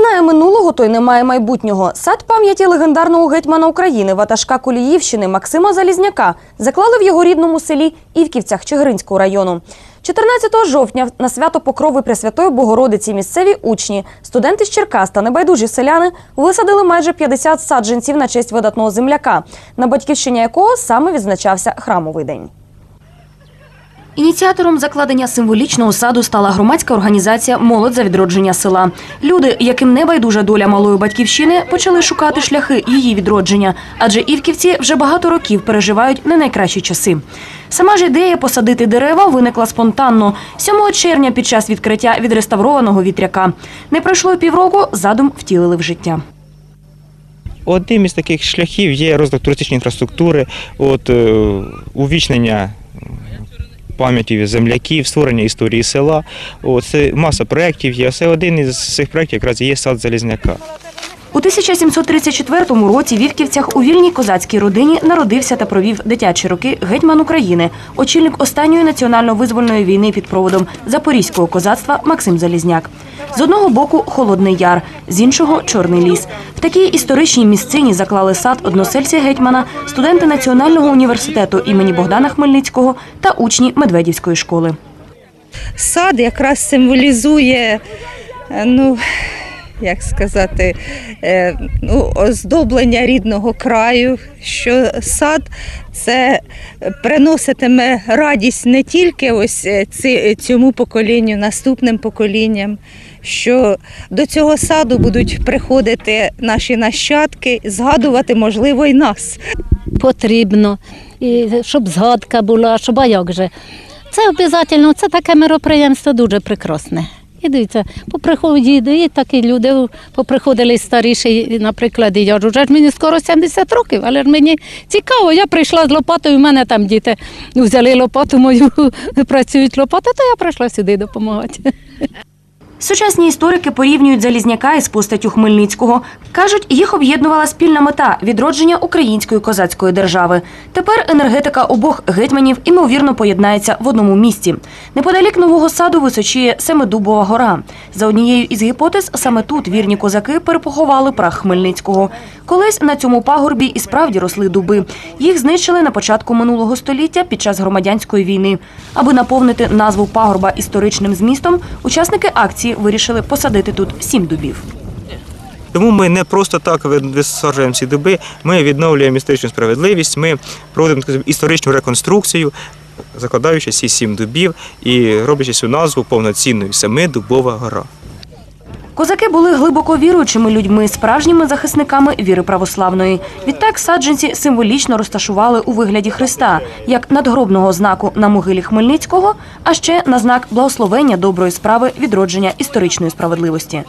знає минулого, той не має майбутнього. Сад пам'яті легендарного гетьмана України ватажка Коліївщини Максима Залізняка заклали в його рідному селі Івківцях Чигиринського району. 14 жовтня на свято Покрови Пресвятої Богородиці місцеві учні, студенти з Черкас та небайдужі селяни висадили майже 50 саджанців на честь видатного земляка, на батьківщині якого саме відзначався храмовий день. Ініціатором закладення символічного саду стала громадська організація Молодь за відродження села. Люди, яким не байдужа доля малої батьківщини, почали шукати шляхи її відродження, адже івківці вже багато років переживають не найкращі часи. Сама ж ідея посадити дерева виникла спонтанно 7 червня під час відкриття відреставрованого вітряка. Не пройшло півроку, задум втілили в життя. Одним із таких шляхів є розвиток туристичної інфраструктури, от, е, увічнення пам'яті земляків, створення історії села. Оце це маса проєктів є. Це один із цих проєктів якраз є сад Залізняка. У 1734 році в Вівківцях у вільній козацькій родині народився та провів дитячі роки гетьман України, очільник останньої національно-визвольної війни під проводом запорізького козацтва Максим Залізняк. З одного боку Холодний Яр, з іншого Чорний ліс. В такій історичній місцині заклали сад односельці гетьмана, студенти Національного університету імені Богдана Хмельницького та учні Медведівської школи. сад якраз символізує, е, ну, як сказати, е, ну, оздоблення рідного краю, що сад це приноситиме радість не тільки ось е, цьому поколінню, наступним поколінням, що до цього саду будуть приходити наші нащадки, згадувати, можливо, і нас. потрібно, і щоб згадка була, щоб а як же. Це обов'язково, це таке мероприємство дуже прекрасне. І дивіться, поприходять і такі люди поприходили старіші, наприклад, і я ж уже ж мені скоро 70 років, але ж мені цікаво, я прийшла з лопатою, у мене там діти взяли лопату мою, працюють лопатою, то я прийшла сюди допомагати. Сучасні історики порівнюють Залізняка із постаттю Хмельницького. Кажуть, їх об'єднувала спільна мета відродження української козацької держави. Тепер енергетика обох гетьманів імовірно поєднається в одному місці. Неподалік нового саду височіє Семидубова гора. За однією із гіпотез, саме тут вірні козаки перепоховали прах Хмельницького. Колись на цьому пагорбі і справді росли дуби. Їх знищили на початку минулого століття під час громадянської війни. Аби наповнити назву пагорба історичним змістом, учасники акції вирішили посадити тут сім дубів. Тому ми не просто так висаджуємо ці дуби, ми відновлюємо історичну справедливість, ми проводимо історичну реконструкцію, закладаючи ці сім дубів і роблячи цю назву повноцінною Семидубова гора. Козаки були глибоко віруючими людьми, справжніми захисниками віри православної. Відтак саджанці символічно розташували у вигляді Христа, як надгробного знаку на могилі Хмельницького, а ще на знак благословення доброї справи відродження історичної справедливості.